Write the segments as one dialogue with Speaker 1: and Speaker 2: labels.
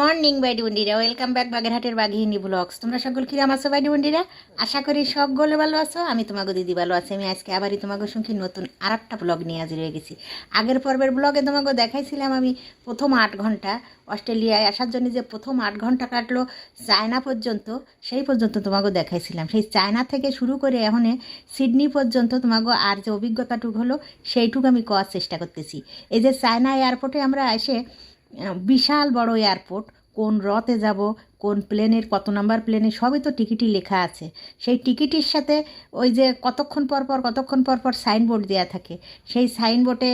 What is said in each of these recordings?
Speaker 1: Morning বাইডি বন্ডিরা welcome back বাগেরহাটের বাঘিনী ব্লগস। তোমরা সকল কিরাম আছো বাইডি বন্ডিরা আশা করি সকলে ভালো আছো। আমি তোমাকে দিদি ভালো আছি। আমি আজকে আবারই তোমাকে সঙ্গে নতুন আর একটা ব্লগ নিয়ে হাজির হয়ে গেছি। আগের পর্বের ব্লগে তোমাকে দেখাইছিলাম আমি প্রথম আট ঘণ্টা অস্ট্রেলিয়ায় আসার জন্য যে প্রথম আট ঘণ্টা কাটলো চায়না পর্যন্ত, সেই পর্যন্ত তোমাকে দেখাইছিলাম। সেই চায়না থেকে শুরু করে এখন সিডনি পর্যন্ত তোমাকে আর যে অভিজ্ঞতাটুকু হলো, সেইটুকু আমি করার চেষ্টা করতেছি। এই যে চায়না এয়ারপোর্টে আমরা এসে বিশাল বড় এয়ারপোর্ট কোন রতে যাব, কোন প্লেনের কত নাম্বার প্লেনে সবই তো টিকিটই লেখা আছে। সেই টিকিটের সাথে ওই যে কতক্ষণ পর পর, কতক্ষণ পর পর সাইনবোর্ড দেওয়া থাকে, সেই সাইনবোর্ডে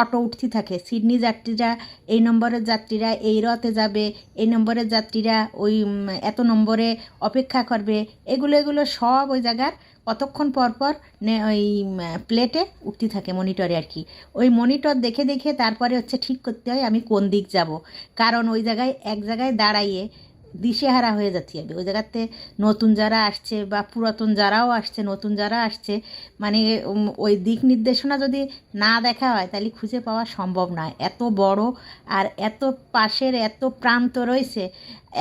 Speaker 1: অটো উঠতে থাকে। সিডনি যাত্রীরা, এই নম্বরের যাত্রীরা এই রথে যাবে, এই নম্বরের যাত্রীরা ওই এত নম্বরে অপেক্ষা করবে, এগুলো এগুলো সব ওই জায়গার কতক্ষণ পর পর নে- ওই প্লেটে উঠতে থাকে মনিটরে আর কি। ওই মনিটর দেখে দেখে তারপরে হচ্ছে ঠিক করতে হয় আমি কোন দিক যাব। কারণ ওই জায়গায় এক জায়গায় দাঁড়াইয়ে দিশেহারা হয়ে যাচ্ছি আমি। ওই জায়গাতে নতুন যারা আসছে বা পুরাতন যারাও আসছে, নতুন যারা আসছে মানে ওই দিক নির্দেশনা যদি না দেখা হয়, তাহলে খুঁজে পাওয়া সম্ভব নয়। এত বড় আর এত পাশের এত প্রান্ত রয়েছে,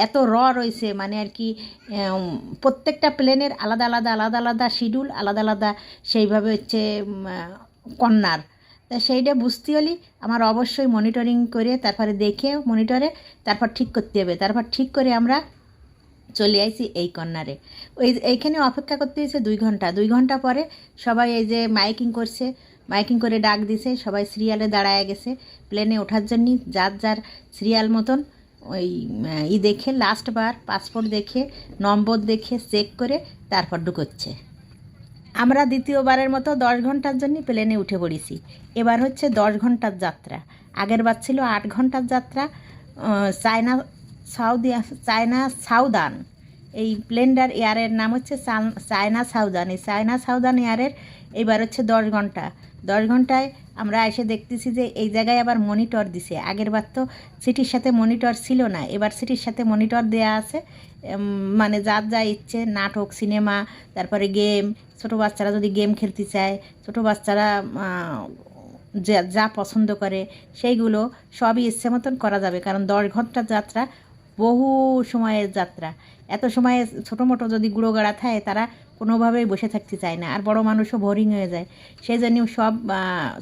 Speaker 1: এত র রয়েছে মানে আর কি প্রত্যেকটা প্লেনের আলাদা আলাদা আলাদা আলাদা শিডিউল আলাদা আলাদা সেইভাবে হচ্ছে কন্যার। তা সেইটা বুঝতে হলে আমার অবশ্যই মনিটরিং করে তারপরে দেখে মনিটরে তারপর ঠিক করতে হবে। তারপর ঠিক করে আমরা চলে আইছি এই কর্নারে ওই এইখানে অপেক্ষা করতে হয়েছে দুই ঘণ্টা। দুই ঘণ্টা পরে সবাই এই যে মাইকিং করছে মাইকিং করে ডাক দিছে, সবাই সিরিয়ালে দাঁড়ায় গেছে। প্লেনে ওঠার জন্য যার যার সিরিয়াল মতন ওই ই দেখে লাস্ট বার পাসপোর্ট দেখে, নম্বর দেখে চেক করে তারপর ঢুকোচ্ছে। আমরা দ্বিতীয়বারের মতো দশ ঘণ্টার জন্য প্লেনে উঠে পড়েছি। এবার হচ্ছে দশ ঘণ্টার যাত্রা। আগের বার ছিল আট ঘণ্টার যাত্রা চায়না সাউদি চায়না সাউদান। এই প্লেনটার এয়ারের নাম হচ্ছে চায়না সাউদান। এই চায়না সাউদান এয়ারের এবার হচ্ছে দশ ঘণ্টা। দশ ঘন্টায় আমরা এসে দেখতেছি যে এই জায়গায় আবার মনিটর দিছে। আগের বার তো সিটির সাথে মনিটর ছিল না। এবার সিটির সাথে মনিটর দেয়া আছে। মানে যার যা ইচ্ছে, নাটক সিনেমা তারপরে গেম ছোটো বাচ্চারা যদি গেম খেলতে চায়, ছোটো বাচ্চারা যা যা পছন্দ করে, সেইগুলো সবই ইচ্ছে মতন করা যাবে। কারণ দশ ঘণ্টার যাত্রা বহু সময়ের যাত্রা। এত সময়ে ছোটো মোটো যদি গুঁড়ো গাড়া থাকে, তারা কোনোভাবেই বসে থাকতে চায় না। আর বড় মানুষও বোরিং হয়ে যায়। সেই জন্য সব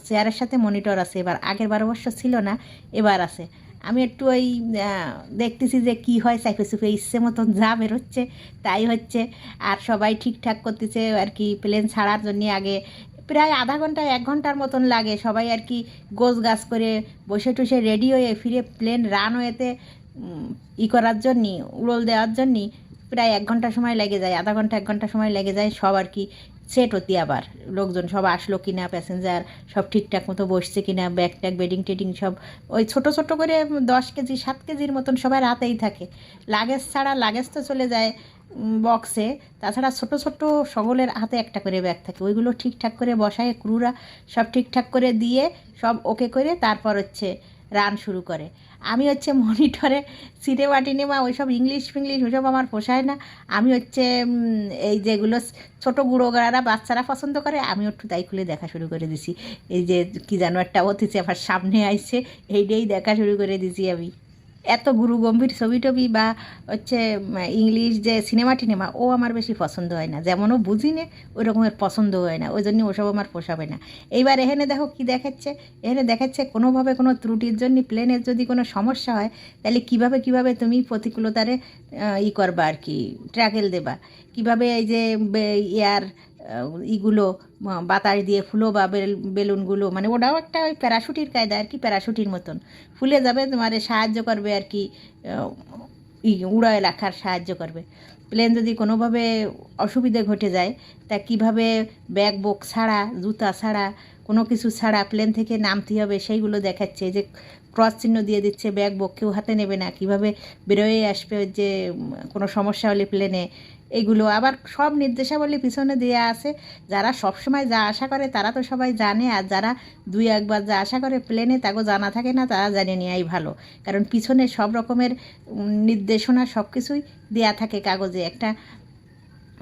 Speaker 1: চেয়ারের সাথে মনিটর আছে। এবার আগের বার অবশ্য ছিল না, এবার আছে। আমি একটু ওই দেখতেছি যে কি হয় সাইফে সুফে ইচ্ছে মতন যা বেরোচ্ছে, তাই হচ্ছে। আর সবাই ঠিকঠাক করতেছে আর কি প্লেন ছাড়ার জন্য আগে প্রায় আধা ঘণ্টা এক ঘণ্টার মতন লাগে। সবাই আর কি গোছ গাছ করে বসে টসে রেডি হয়ে ফিরে প্লেন রানওয়েতে ই করার জন্যে, উড়োল দেওয়ার জন্যে প্রায় এক ঘণ্টা সময় লেগে যায়, আধা ঘণ্টা, এক ঘণ্টা সময় লেগে যায়, সব আর কি সেট হতে আবার। লোকজন সব আসলো কিনা প্যাসেঞ্জার সব ঠিকঠাক মতো বসছে কিনা ব্যাগ ট্যাগ বেডিং টেডিং সব, ওই ছোট ছোট করে দশ কেজি, সাত কেজির মতন সবাই রাতেই থাকে। লাগেজ ছাড়া লাগেজ তো চলে যায় বক্সে তাছাড়া ছোট ছোট সকলের হাতে একটা করে ব্যাগ থাকে। ওইগুলো ঠিকঠাক করে বসায় ক্রুরা সব ঠিকঠাক করে দিয়ে সব ওকে করে, তারপর হচ্ছে রান শুরু করে। আমি হচ্ছে মনিটরে সিনেমা, টিনেমা ওইসব ইংলিশ ফিংলিশ ওইসব আমার পোষায় না। আমি হচ্ছে এই যেগুলো ছোটো গুঁড়ো গাড়ারা বাচ্চারা পছন্দ করে আমি একটু তাই খুলে দেখা শুরু করে দিছি। এই যে কী যেন একটা অতিথি আমার সামনে আইছে, এইটাই দেখা শুরু করে দিছি আমি। এত গুরু গম্ভীর ছবি টবি বা হচ্ছে ইংলিশ যে সিনেমা টিনেমা ও আমার বেশি পছন্দ হয় না। যেমনও বুঝি না ওই রকমের পছন্দ হয় না। ওই জন্য ওসব আমার পোষাবে না। এইবার এখানে দেখো কি দেখাচ্ছে? এখানে দেখাচ্ছে কোনোভাবে কোনো ত্রুটির জন্য প্লেনের যদি কোনো সমস্যা হয় তাহলে কীভাবে কীভাবে তুমি প্রতিকূলতারে ই করবা আর কি ট্র্যাকেল দেবা? কীভাবে এই যে আহ, ইগুলো বাতাস দিয়ে ফুলো বা বেল- বেলুনগুলো মানে ওটাও একটা ওই প্যারাশুটির কায়দা আর কি, প্যারাশুটির মতন। ফুলে যাবে, তোমার সাহায্য করবে আর কি উড়ায় রাখার সাহায্য করবে। প্লেন যদি কোনোভাবে অসুবিধে ঘটে যায়, তা কীভাবে ব্যাগ বুক ছাড়া, জুতা ছাড়া, কোনো কিছু ছাড়া প্লেন থেকে নামতে হবে, সেইগুলো দেখাচ্ছে। যে ক্রস চিহ্ন দিয়ে দিচ্ছে, ব্যাগ বুক কেউ হাতে নেবে না। কীভাবে বেরোয় আসবে যে, কোনো সমস্যা হলে প্লেনে এইগুলো আবার সব নির্দেশাবলী পিছনে দেওয়া আছে। যারা সব সময় যা আশা করে, তারা তো সবাই জানে। আর যারা দুই, একবার যা আশা করে, প্লেনে তাকে জানা থাকে না, তারা জানে নেওয়াই ভালো। কারণ পিছনে সব রকমের নির্দেশনা সব কিছুই দেওয়া থাকে কাগজে। একটা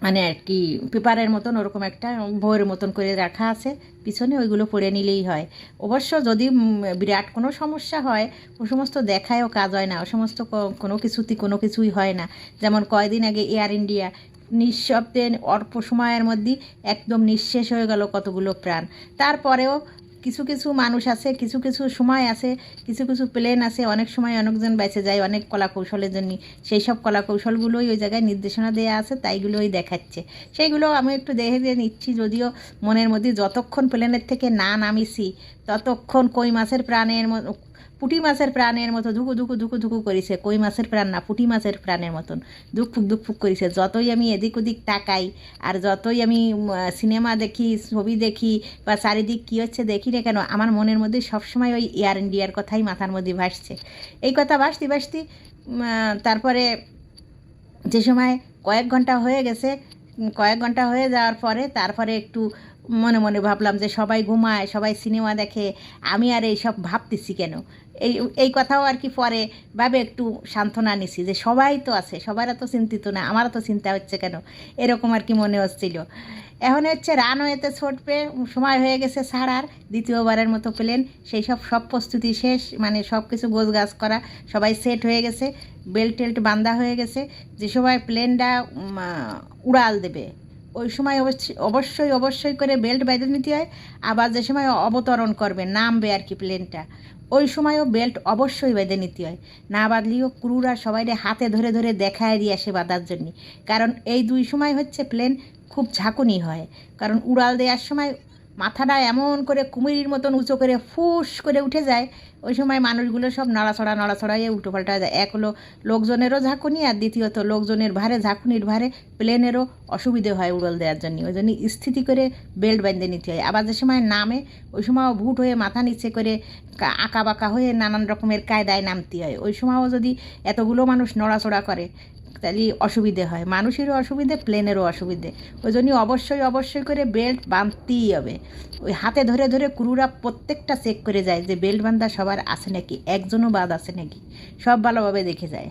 Speaker 1: মানে আর কি, পেপারের মতন ওরকম একটা বইয়ের মতন করে রাখা আছে। পিছনে ওইগুলো পড়ে নিলেই হয়। অবশ্য যদি বিরাট কোনো সমস্যা হয়, ও সমস্ত দেখায়ও কাজ হয় না, ও সমস্ত কোনো কিছুতে কোনো কিছুই হয় না। যেমন কয়দিন আগে এয়ার ইন্ডিয়া নিঃশব্দে অল্প সময়ের মধ্যে একদম নিঃশেষ হয়ে গেল কতগুলো প্রাণ। তারপরেও কিছু কিছু মানুষ আছে, কিছু কিছু সময় আছে, কিছু কিছু প্লেন আছে, অনেক সময় অনেকজন বেঁচে যায়, অনেক কলা কৌশলের জন্য সেই সব কলা কৌশলগুলোই ওই জায়গায় নির্দেশনা দেওয়া আছে, তাইগুলোই দেখাচ্ছে। সেইগুলো আমি একটু দেখে দিয়ে নিচ্ছি, যদিও মনের মধ্যে যতক্ষণ প্লেনের থেকে না নামিছি, ততক্ষণ কই মাছের প্রাণের পুঁটি মাছের প্রাণের মতো ধুকু ধুকু ধুকু ধুকু করিছে, কই মাছের প্রাণ না, পুঁটি মাছের প্রাণের মতন। দুকফুক দুকফুক করিছে। যতই আমি এদিক ওদিক তাকাই, আর যতই আমি সিনেমা দেখি, ছবি দেখি, বা চারিদিক কী হচ্ছে দেখি না কেন, আমার মনের মধ্যে সবসময় ওই এয়ার ইন্ডিয়ার কথাই মাথার মধ্যে ভাসছে। এই কথা ভাসতে ভাসতে তারপরে যে সময় কয়েক ঘণ্টা হয়ে গেছে কয়েক ঘণ্টা হয়ে যাওয়ার পরে, তারপরে একটু মনে মনে ভাবলাম যে সবাই ঘুমায়, সবাই সিনেমা দেখে, আমি আর এইসব ভাবতেছি কেন? এই এই কথাও আর কি পরে ভাবে একটু সান্ত্বনা নিছি যে সবাই তো আছে, সবার তো চিন্তিত না আমারও তো চিন্তা হচ্ছে কেন? এরকম আর কি মনে হচ্ছিল। এখন হচ্ছে রানওয়েতে ছুটবে, সময় হয়ে গেছে ছাড়ার, দ্বিতীয়বারের মতো প্লেন, সেই সব সব প্রস্তুতি শেষ মানে সব কিছু গোছগাছ করা, সবাই সেট হয়ে গেছে, বেল্ট টেল্ট বান্ধা হয়ে গেছে, যে সবাই প্লেনটা উড়াল দেবে। ওই সময় অবশ্যই অবশ্যই অবশ্যই করে বেল্ট বেঁধে নিতে হয়। আবার যে সময় অবতরণ করবে, নামবে আর কি প্লেনটা, ওই সময়ও বেল্ট অবশ্যই বেঁধে নিতে হয়। না বাঁধলেও ক্রুরা সবাই হাতে ধরে ধরে দেখায় দিয়ে আসে বাঁধার জন্য। কারণ এই দুই সময় হচ্ছে প্লেন খুব ঝাঁকুনি হয়। কারণ উড়াল দেওয়ার সময় মাথাটা এমন করে কুমিরির মতন উঁচু করে ফুস করে উঠে যায়। ওই সময় মানুষগুলো সব নড়াছড়া নড়াছড়া হয়ে উল্টো পাল্টা যায়। এক হলো লোকজনেরও ঝাঁকুনি আর দ্বিতীয়ত লোকজনের ভারে, ঝাঁকুনির ভারে প্লেনেরও অসুবিধে হয় উড়াল দেওয়ার জন্য। ওই জন্য স্থিতি করে বেল্ট বেঁধে নিতে হয়। আবার যে সময় নামে, ওই সময়ও ভুট হয়ে মাথা নিচে করে আঁকা বাঁকা হয়ে নানান রকমের কায়দায় নামতে হয়। ওই সময়ও যদি এতগুলো মানুষ নড়াচড়া করে তাহলে অসুবিধে হয়। মানুষেরও অসুবিধে প্লেনেরও অসুবিধে। ওই জন্য অবশ্যই অবশ্যই করে বেল্ট বাঁধতেই হবে। ওই হাতে ধরে ধরে ক্রুরা প্রত্যেকটা চেক করে যায় যে বেল্ট বান্ধা সবার আছে নাকি, একজনও বাদ আছে নাকি। সব ভালোভাবে দেখে যায়।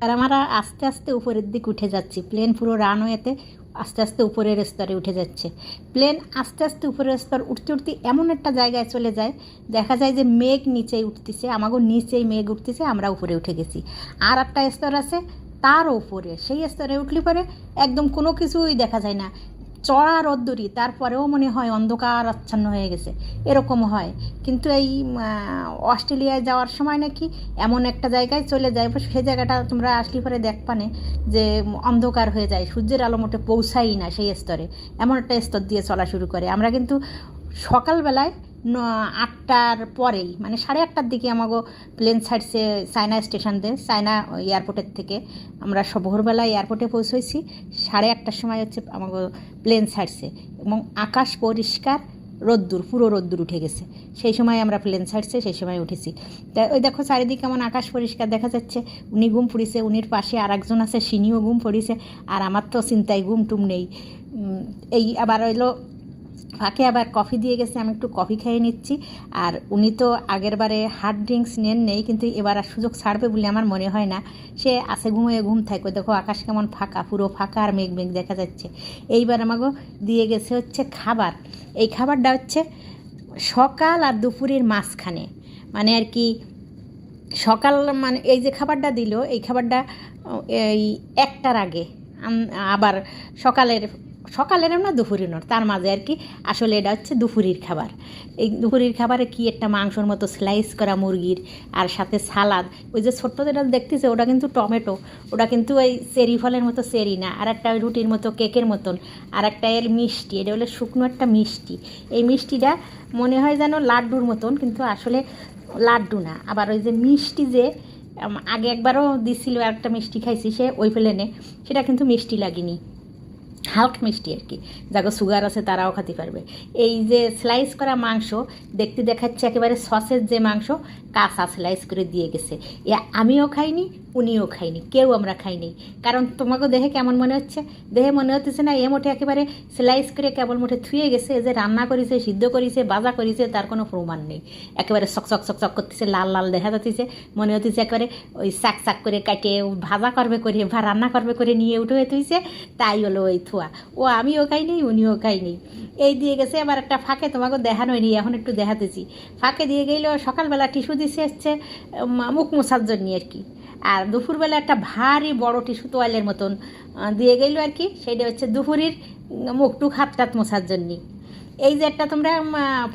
Speaker 1: আর আমরা আস্তে আস্তে উপরের দিক উঠে যাচ্ছি। প্লেন পুরো রানওয়েতে আস্তে আস্তে উপরের স্তরে উঠে যাচ্ছে। প্লেন আস্তে আস্তে উপরের স্তর উঠতে উঠতে এমন একটা জায়গায় চলে যায়, দেখা যায় যে মেঘ নিচেই উঠতেছে আমাকে নিচেই মেঘ উঠতেছে, আমরা উপরে উঠে গেছি। আর একটা স্তর আছে তার ওপরে, সেই স্তরে উঠলে পরে একদম কোনো কিছুই দেখা যায় না। চড়া রোদ্দুরি, তারপরেও মনে হয় অন্ধকার আচ্ছন্ন হয়ে গেছে। এরকম হয়। কিন্তু এই অস্ট্রেলিয়ায় যাওয়ার সময় নাকি এমন একটা জায়গায় চলে যায় সেই জায়গাটা তোমরা আসলে পরে দেখপানে যে অন্ধকার হয়ে যায়, সূর্যের আলো মোটে পৌঁছাই না সেই স্তরে। এমন একটা স্তর দিয়ে চলা শুরু করে। আমরা কিন্তু সকালবেলায় আটটার পরেই মানে সাড়ে আটটার দিকে আমাগো প্লেন ছাড়ছে চায়না স্টেশন দিয়ে চায়না এয়ারপোর্টের থেকে। আমরা সব ভোরবেলা এয়ারপোর্টে পৌঁছেছি সাড়ে আটটার সময় হচ্ছে আমাগো প্লেন ছাড়ছে এবং আকাশ পরিষ্কার, রোদ্দুর, পুরো রোদ্দুর উঠে গেছে। সেই সময় আমরা প্লেন ছাড়ছে, সেই সময় উঠেছি। তা, ওই দেখো চারিদিকে কেমন আকাশ পরিষ্কার দেখা যাচ্ছে, উনি ঘুম পড়িছে, উনির পাশে আর একজন আছে, সিনিও ঘুম পড়িছে, আর আমার তো চিন্তায় ঘুম টুম নেই এই আবার হইল ফাঁকে আবার কফি দিয়ে গেছে, আমি একটু কফি খেয়ে নিচ্ছি। আর উনি তো আগের বারে হার্ড ড্রিঙ্কস নেন নেই, কিন্তু এবার আর সুযোগ ছাড়বে বলে আমার মনে হয় না। সে আসে ঘুমিয়ে ঘুম থাকবে। দেখো, আকাশ কেমন ফাঁকা, পুরো ফাঁকা আর মেঘ মেঘ দেখা যাচ্ছে। এইবার আমাকে দিয়ে গেছে হচ্ছে খাবার। এই খাবারটা হচ্ছে সকাল আর দুপুরের মাঝখানে। মানে আর কি সকাল মানে এই যে খাবারটা দিল, এই খাবারটা, এই একটার আগে আবার সকালের সকালের না দুপুরের নয় তার মাঝে আর কি আসলে এটা হচ্ছে দুপুরের খাবার। এই দুপুরের খাবারে কি একটা মাংসর মতো স্লাইস করা মুরগির আর সাথে সালাদ ওই যে ছোট্ট যেটা দেখতেছে ওটা কিন্তু টমেটো, ওটা কিন্তু ওই চেরি ফলের মতো চেরি না, আর একটা ওই রুটির মতো কেকের মতন, আর একটা এর মিষ্টি, এটা হলো শুকনো একটা মিষ্টি। এই মিষ্টিটা মনে হয় যেন লাড্ডুর মতন, কিন্তু আসলে লাড্ডু না। আবার ওই যে মিষ্টি যে আগে একবারও দিছিল একটা মিষ্টি খাইছি সে ওই প্লেনে, সেটা কিন্তু মিষ্টি লাগেনি। হালকা মিষ্টি আর কি, যাকে সুগার আছে তারাও খেতে পারবে। এই যে স্লাইস করা মাংস, দেখতে দেখাচ্ছে একেবারে সসের যে মাংস, কাঁচা স্লাইস করে দিয়ে গেছে। এ আমিও খাইনি উনিও খাইনি, কেউ আমরা খাইনি। কারণ তোমাকে দেখে কেমন মনে হচ্ছে? দেখে মনে হচ্ছে না, এ মোটে একেবারে স্লাইস করে কেবল মোটে থুয়ে গেছে, যে রান্না করেছে, সিদ্ধ করেছে, বাজা করেছে, তার কোনো প্রমাণ নেই। একেবারে চক চক চক চক করতেছে, লাল লাল দেখা যাচ্ছে, মনে হচ্ছে একেবারে ওই চাক চাক করে কাটে ভাজা করবে করে বা রান্না করবে করে নিয়ে উঠে তুইছে তাই হলো ওই থুয়া। ও আমিও খাইনি, উনিও খাইনি। এই দিয়ে গেছে, আবার একটা ফাঁকে তোমাকে দেখানো হয়নি, এখন একটু দেখাতেছি। ফাঁকে দিয়ে গেলেও সকালবেলা টিস্যু দিছে এসছে মুখ মোছার জন্য আর কি। আর দুপুরবেলা একটা ভারী বড় টিস্যু তোয়ালের মতন দিয়ে গেল আর কি। সেইটা হচ্ছে দুপুরের মুখটুক হাত টাত মোছার জন্যে। এই যে একটা তোমরা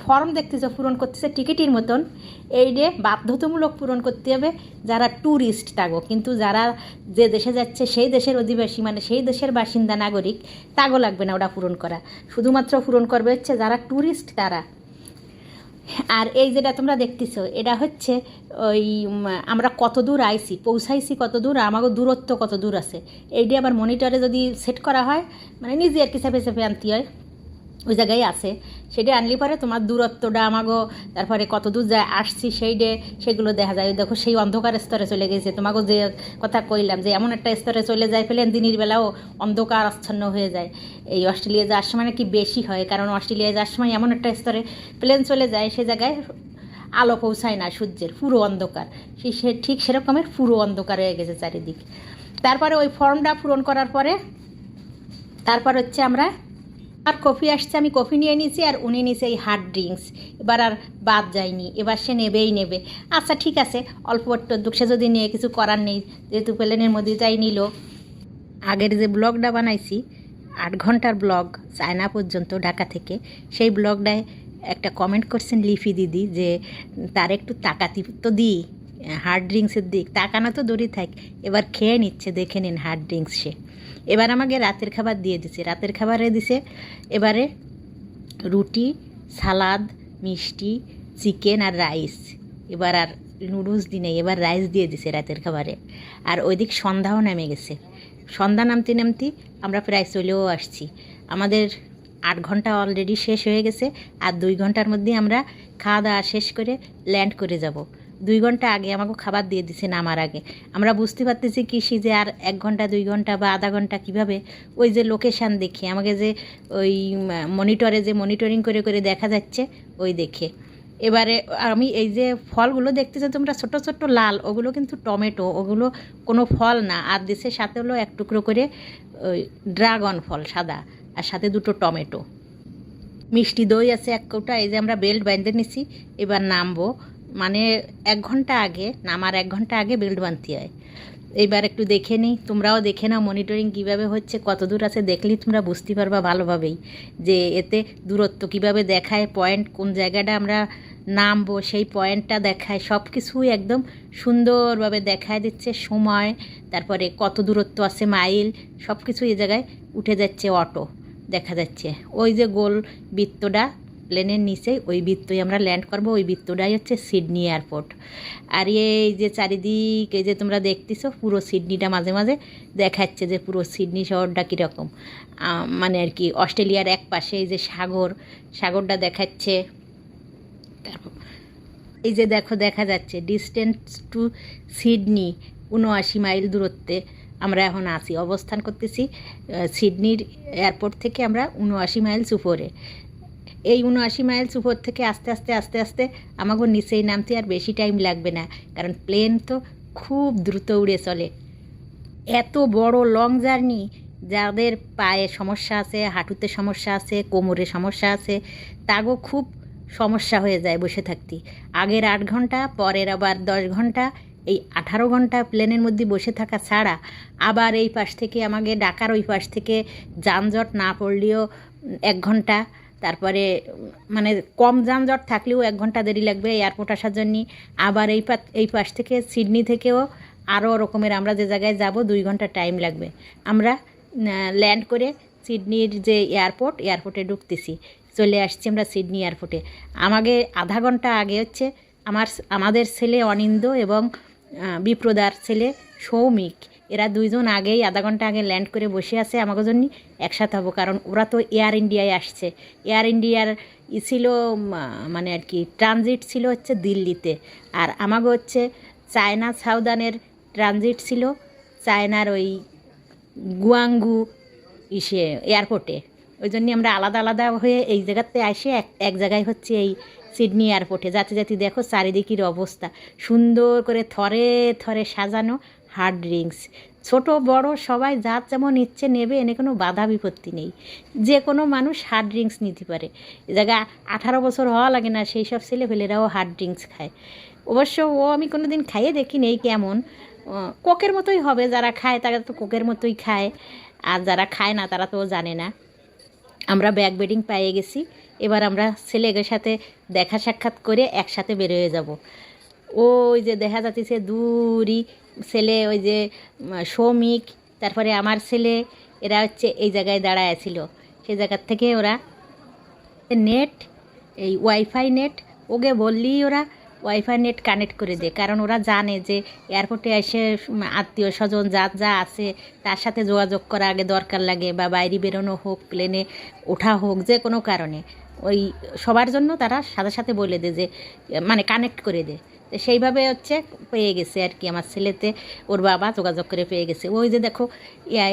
Speaker 1: ফর্ম দেখতেছো, পূরণ করতেছে টিকিটের মতন, এই যে বাধ্যতামূলক পূরণ করতে হবে যারা ট্যুরিস্ট তাগো। কিন্তু যারা যে দেশে যাচ্ছে, সেই দেশের অধিবাসী মানে সেই দেশের বাসিন্দা, নাগরিক, তাগো লাগবে না ওটা পূরণ করা। শুধুমাত্র পূরণ করবে হচ্ছে যারা ট্যুরিস্ট তারা। আর এই যেটা তোমরা দেখতেছ, এটা হচ্ছে ওই আমরা কত দূর আইছি, পৌঁছাইছি কত দূর আমাকে দূরত্ব কত দূর আছে। এইটি আবার মনিটরে যদি সেট করা হয় মানে নিজে আর কি চেপে চেপে আনতে হয়, ওই জায়গায় আছে। সেটা আনলে পরে তোমার দূরত্বটা আমাগো, তারপরে কত দূর যায় আসছি সেই ডে সেগুলো দেখা যায়। দেখো সেই অন্ধকার স্তরে চলে গেছে। তোমাকে যে কথা কইলাম যে এমন একটা স্তরে চলে যায় ফেলেন দিনের বেলাও অন্ধকার আচ্ছন্ন হয়ে যায়। এই অস্ট্রেলিয়া যাওয়ার সময় নাকি বেশি হয়, কারণ অস্ট্রেলিয়া যাওয়ার সময় এমন একটা স্তরে প্লেন চলে যায়, সে জায়গায় আলো পৌঁছায় না সূর্যের, পুরো অন্ধকার। সে ঠিক সেরকমের পুরো অন্ধকার হয়ে গেছে চারিদিক। তারপরে ওই ফর্মটা পূরণ করার পরে, তারপর হচ্ছে আমরা আর কফি আসছে, আমি কফি নিয়ে নিয়েছি আর উনি নিয়েছে এই হার্ড ড্রিঙ্কস এবার আর বাদ যায়নি, এবার সে নেবেই নেবে। আচ্ছা ঠিক আছে, অল্প একটু সে যদি নিয়ে কিছু করার নেই, যেহেতু প্লেনের মধ্যে যাই নিল। আগের যে ব্লগটা বানাইছি, আট ঘণ্টার ব্লগ, চায়না পর্যন্ত ঢাকা থেকে, সেই ব্লগটায় একটা কমেন্ট করছেন লিফি দিদি যে, তার একটু তাকাতি তো দিই। হার্ড ড্রিঙ্কসের দিক, তাকানো তো দূরই থাক। এবার খেয়ে নিচ্ছে, দেখে নিন হার্ড ড্রিঙ্কস সে। এবার আমাকে রাতের খাবার দিয়ে দিছে, রাতের খাবারে দিছে এবারে রুটি, সালাদ, মিষ্টি, চিকেন আর রাইস। এবার আর নুডলস দিনে এবার রাইস দিয়ে দিছে রাতের খাবারে। আর ওইদিক সন্ধ্যাও নেমে গেছে। সন্ধ্যা নামতে নামতে আমরা প্রায় চলেও আসছি। আমাদের আট ঘণ্টা অলরেডি শেষ হয়ে গেছে, আর দুই ঘণ্টার মধ্যে আমরা খাওয়া দাওয়া শেষ করে ল্যান্ড করে যাব। দুই ঘণ্টা আগে আমাকে খাবার দিয়ে দিছে নামার আগে। আমরা বুঝতে পারতেছি কৃষি যে আর এক ঘণ্টা, দুই ঘণ্টা বা আধা ঘণ্টা কীভাবে ওই যে লোকেশান দেখে, আমাকে যে ওই মনিটরে যে মনিটরিং করে করে দেখা যাচ্ছে, ওই দেখে। এবারে আমি এই যে ফলগুলো দেখতেছো, তোমরা ছোট ছোট লাল, ওগুলো কিন্তু টমেটো, ওগুলো কোনো ফল না। আর দিছে সাথে হলো এক টুকরো করে ওই ড্রাগন ফল, সাদা, আর সাথে দুটো টমেটো। মিষ্টি দই আছে এক কৌটা, এই যে আমরা বেল্ট বাঁধতে নিছি, এবার নামবো। মানে এক ঘণ্টা আগে, নামার এক ঘণ্টা আগে বেল্ট বাঁধতে হয়। এইবার একটু দেখে নিই, তোমরাও দেখে নাও মনিটরিং কীভাবে হচ্ছে কত দূর আছে দেখলেই তোমরা বুঝতে পারবা ভালোভাবেই যে এতে দূরত্ব কীভাবে দেখায় পয়েন্ট কোন জায়গাটা আমরা নামবো, সেই পয়েন্টটা দেখায় সব কিছুই একদম সুন্দরভাবে দেখায় দিচ্ছে, সময়, তারপরে কত দূরত্ব আছে মাইল সব কিছু এই জায়গায় উঠে যাচ্ছে অটো দেখা যাচ্ছে। ওই যে গোল বৃত্তটা প্লেনের নিচে, ওই বৃত্তই আমরা ল্যান্ড করব, ওই বৃত্তটাই হচ্ছে সিডনি এয়ারপোর্ট আর এই যে চারিদিক, এই যে তোমরা দেখতেছো, পুরো সিডনিটা মাঝে মাঝে দেখাচ্ছে যে পুরো সিডনি শহরটা কীরকম। মানে আর কি, অস্ট্রেলিয়ার এক পাশে এই যে সাগর, সাগরটা দেখাচ্ছে। এই যে দেখো, দেখা যাচ্ছে ডিস্টেন্স টু সিডনি উনআশি মাইল দূরত্বে আমরা এখন আছি, অবস্থান করতেছি সিডনির এয়ারপোর্ট থেকে আমরা উনআশি মাইলস উপরে। এই উনআশি মাইলস উপর থেকে আস্তে আস্তে আস্তে আস্তে আমাকে নিচেই নামতে আর বেশি টাইম লাগবে না। কারণ প্লেন তো খুব দ্রুত উড়ে চলে। এত বড় লং জার্নি যাদের পায়ে সমস্যা আছে, হাঁটুতে সমস্যা আছে, কোমরে সমস্যা আছে, তাগো খুব সমস্যা হয়ে যায় বসে থাকতে। আগের আট ঘণ্টা, পরের আবার দশ ঘণ্টা, এই আঠারো ঘণ্টা প্লেনের মধ্যে বসে থাকা ছাড়া আবার এই পাশ থেকে আমাকে ডাকার ওই পাশ থেকে যানজট না পড়লেও এক ঘণ্টা তারপরে মানে কম যানজট থাকলেও এক ঘণ্টা দেরি লাগবে এয়ারপোর্ট আসার জন্য। আবার এই এই পাশ থেকে সিডনি থেকেও আরও রকমের আমরা যে জায়গায় যাব, দুই ঘণ্টা টাইম লাগবে। আমরা ল্যান্ড করে সিডনির যে এয়ারপোর্ট, এয়ারপোর্টে ঢুকতেছি। চলে আসছি আমরা সিডনি এয়ারপোর্টে। আমাকে আধা ঘণ্টা আগে হচ্ছে আমার আমাদের ছেলে অনিন্দ এবং বিপ্রদার ছেলে সৌমিক। এরা দুইজন আগেই আধা ঘণ্টা আগে ল্যান্ড করে বসে আছে আমাকে জন্য একসাথে হব। কারণ ওরা তো এয়ার ইন্ডিয়ায় আসছে। এয়ার ইন্ডিয়ার ই ছিল মানে আর কি ট্রানজিট ছিল হচ্ছে দিল্লিতে। আর আমাকে হচ্ছে চায়না সাউদানের ট্রানজিট ছিল চায়নার ওই গুয়াঙ্গু ইসে এয়ারপোর্টে ওই জন্য আমরা আলাদা আলাদা হয়ে এই জায়গাতে আসে, এক এক জায়গায় হচ্ছে এই সিডনি এয়ারপোর্টে যাতে যাতে দেখো চারিদিকের অবস্থা। সুন্দর করে থরে থরে সাজানো। হার্ড ড্রিঙ্কস ছোট, বড়, সবাই যার যেমন ইচ্ছে নেবে, এনে কোনো বাধা বিপত্তি নেই। যে কোনো মানুষ হার্ড ড্রিঙ্কস নিতে পারে। এ জায়গা আঠারো বছর হওয়া লাগে না, সেই সব ছেলেপেলেরাও হার্ড ড্রিঙ্কস খায়। অবশ্য ও আমি কোনো দিন খাইয়ে দেখি নেই কেমন। কোকের মতোই হবে, যারা খায় তারা তো কোকের মতোই খায়। আর যারা খায় না, তারা তো জানে না। আমরা ব্যাগ বেডিং পেয়ে গেছি। এবার আমরা ছেলেদের সাথে দেখা সাক্ষাৎ করে একসাথে বেরোয় যাব। ওই যে দেখা যাচ্ছে দূরই ছেলে ওই যে শ্রমিক তারপরে আমার ছেলে, এরা হচ্ছে এই জায়গায় দাঁড়ায় ছিল সেই জায়গার থেকে ওরা নেট, এই ওয়াইফাই নেট, ওকে বললেই ওরা ওয়াইফাই নেট কানেক্ট করে দেয়। কারণ ওরা জানে যে এয়ারপোর্টে এসে আত্মীয় স্বজন যা যা আছে, তার সাথে যোগাযোগ করা আগে দরকার লাগে বা বাইরে বেরোনো হোক, প্লেনে ওঠা হোক, যে কোনো কারণে। ওই সবার জন্য তারা সাথে সাথে বলে দেয় যে মানে কানেক্ট করে দেয়। তো সেইভাবে হচ্ছে পেয়ে গেছে আর কি আমার ছেলেতে, ওর বাবা যোগাযোগ করে পেয়ে গেছে। ওই যে দেখো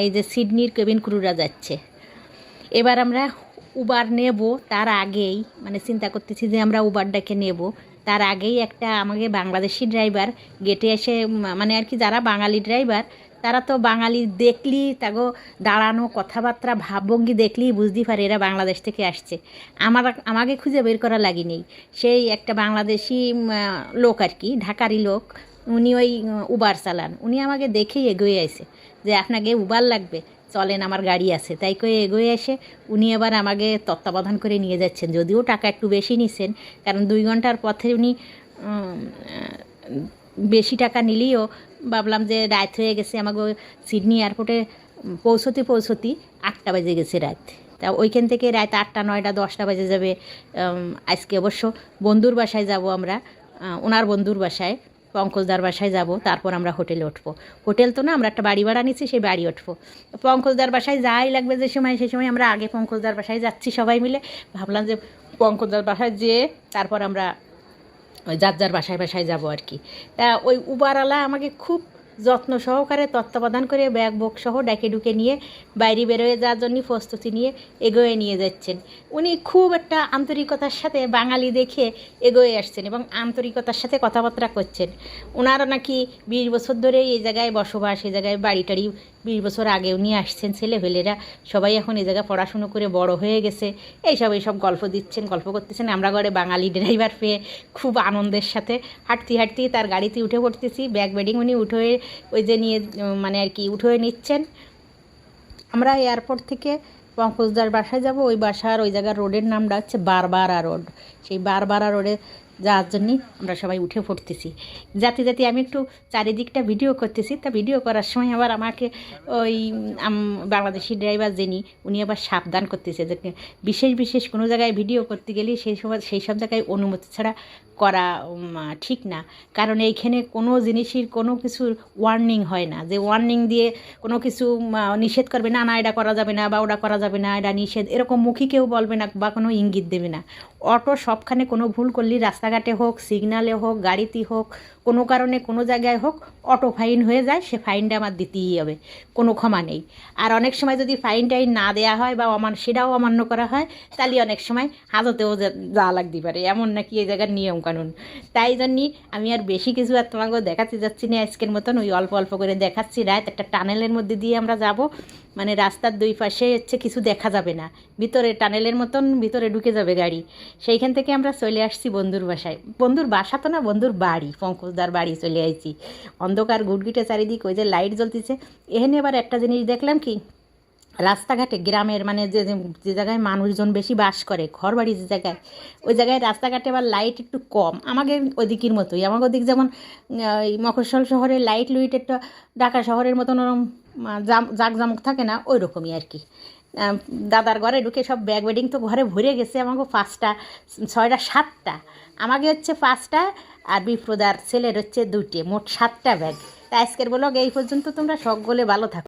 Speaker 1: এই যে সিডনির কেবিন ক্রুরা যাচ্ছে। এবার আমরা উবার নেব তার আগেই মানে চিন্তা করতেছি যে আমরা উবারটাকে নেব। তার আগেই একটা আমাকে বাংলাদেশি ড্রাইভার গেটে এসে মানে আর কি যারা বাঙালি ড্রাইভার তারা তো বাঙালি দেখলি, তাগো দাঁড়ানো কথাবার্তা ভাবভঙ্গি দেখলেই বুঝতেই পারে এরা বাংলাদেশ থেকে আসছে। আমার, আমাকে খুঁজে বের করা লাগেনি সেই একটা বাংলাদেশি লোক আর কি ঢাকারি লোক, উনি ওই উবার চালান। উনি আমাকে দেখেই এগোয়ে আসে যে আপনাকে উবার লাগবে। চলেন, আমার গাড়ি আছে। তাই করে এগোয়ে এসে উনি এবার আমাকে তত্ত্বাবধান করে নিয়ে যাচ্ছেন। যদিও টাকা একটু বেশি নিছেন, কারণ দুই ঘণ্টার পথে উনি বেশি টাকা নিলেও ভাবলাম যে রাত হয়ে গেছে, আমাকে সিডনি এয়ারপোর্টে পৌঁছতে পৌঁছতে আটটা বাজে গেছে রাত। তা ওইখান থেকে রাত আটটা, নয়টা, দশটা বাজে যাবে আজকে অবশ্য। বন্ধুর বাসায় যাব আমরা ওনার বন্ধুর বাসায়, পঙ্কজদার বাসায় যাব, তারপর আমরা হোটেলে উঠবো। হোটেল তো না, আমরা একটা বাড়ি ভাড়া নিচ্ছি সেই বাড়ি উঠবো। পঙ্কজদার বাসায় যাই লাগবে যে সময় সেই সময় আমরা আগে পঙ্কজদার বাসায় যাচ্ছি সবাই মিলে। ভাবলাম যে পঙ্কজদার বাসায় যেয়ে তারপর আমরা ওই যার যার বাসায় বাসায় যাব আর কি। তা ওই উবারওয়ালা আমাকে খুব যত্ন সহকারে তত্ত্বাবধান করে ব্যাগ, বুক সহ ডাকে ডুকে নিয়ে বাইরে বেরোয় যাওয়ার জন্য প্রস্তুতি নিয়ে এগোয়ে নিয়ে যাচ্ছেন। উনি খুব একটা আন্তরিকতার সাথে বাঙালি দেখে এগোয়ে আসছেন এবং আন্তরিকতার সাথে কথাবার্তা করছেন। ওনারা নাকি বিশ বছর ধরে এই জায়গায় বসবাস, এই জায়গায় বাড়ি টাড়ি বিশ বছর আগে উনি আসছেন ছেলেভেলেরা সবাই এখন এই জায়গায় পড়াশুনো করে বড় হয়ে গেছে। এইসব এইসব গল্প দিচ্ছেন, গল্প করতেছেন। আমরা ঘরে বাঙালি ড্রাইভার পেয়ে খুব আনন্দের সাথে হাঁটতে হাঁটতে তার গাড়িতে উঠে পড়তেছি। ব্যাগ বেডিং উনি উঠে ওই যে নিয়ে মানে আর কি উঠে নিচ্ছেন। আমরা এয়ারপোর্ট থেকে পঙ্কজদার বাসায় যাব। ওই বাসার, ওই জায়গার রোডের নামটা হচ্ছে বারবারা রোড। সেই বারবারা রোডে যাওয়ার জন্যে আমরা সবাই উঠে পড়তেছি। যাতে যাতে আমি একটু চারিদিকটা ভিডিও করতেছি। তা ভিডিও করার সময় আবার আমাকে ওই বাংলাদেশি ড্রাইভার যিনি, উনি আবার সাবধান করতেছে। যে বিশেষ বিশেষ কোনো জায়গায় ভিডিও করতে গেলে সেই সব সেই সব জায়গায় অনুমতি ছাড়া করা ঠিক না। কারণ এইখানে কোনো জিনিসের কোনো কিছুর ওয়ার্নিং হয় না। যে ওয়ার্নিং দিয়ে কোনো কিছু নিষেধ করবে, না না, এটা করা যাবে না বা ওটা করা যাবে না, এটা নিষেধ। এরকম মুখী কেউ বলবে না বা কোনো ইঙ্গিত দেবে না। অটো সবখানে কোনো ভুল করলে রাস্তাঘাটে হোক সিগনালে হোক, গাড়িতে হোক কোনো কারণে কোনো জায়গায় হোক অটো ফাইন হয়ে যায়, সে ফাইনটা আমার দিতেই হবে, কোনো ক্ষমা নেই। আর অনেক সময় যদি ফাইন টাইন না দেওয়া হয় বা অমান, সেটাও অমান্য করা হয়, তাহলে অনেক সময় হাজতেও যাওয়া লাগতে পারে, এমন নাকি এই জায়গার নিয়ম কানুন তাই জন্যই আমি আর বেশি কিছু আর তোমাকে দেখাতে যাচ্ছি না আজকের মতন, ওই অল্প অল্প করে দেখাচ্ছি। রাত একটা টানেলের মধ্যে দিয়ে আমরা যাব মানে রাস্তার দুই পাশে হচ্ছে কিছু দেখা যাবে না, ভিতরে টানেলের মতন ভিতরে ঢুকে যাবে গাড়ি। সেইখান থেকে আমরা চলে আসছি বন্ধুর বাসায়। বন্ধুর বাসা তো না, বন্ধুর বাড়ি পঙ্কজদার বাড়ি চলে আসছি অন্ধকার গুটগিটে চারিদিক ওই যে লাইট জ্বলতেছে। এখানে এবার একটা জিনিস দেখলাম কি, রাস্তাঘাটে গ্রামের মানে যে যে- জায়গায় মানুষজন বেশি বাস করে ঘর বাড়ি যে জায়গায়, ওই জায়গায় রাস্তাঘাটে আবার লাইট একটু কম। আমাকে ওদিকের মতোই, আমাকে ওদিক যেমন এই মফস্বল শহরে লাইট লুইট একটা ঢাকা শহরের মতন ওরম জাঁকজামক থাকে না ওই রকমই আর কি। দাদার ঘরে ঢুকে সব ব্যাগ বেডিং তো ঘরে ভরে গেছে, আমাকে পাঁচটা, ছয়টা, সাতটা। আমাকে হচ্ছে পাঁচটা আর বিপ্রদার ছেলের হচ্ছে দুটি মোট সাতটা ব্যাগ। তা আজকের ব্লগ এই পর্যন্ত, তোমরা সকলে ভালো থাকো।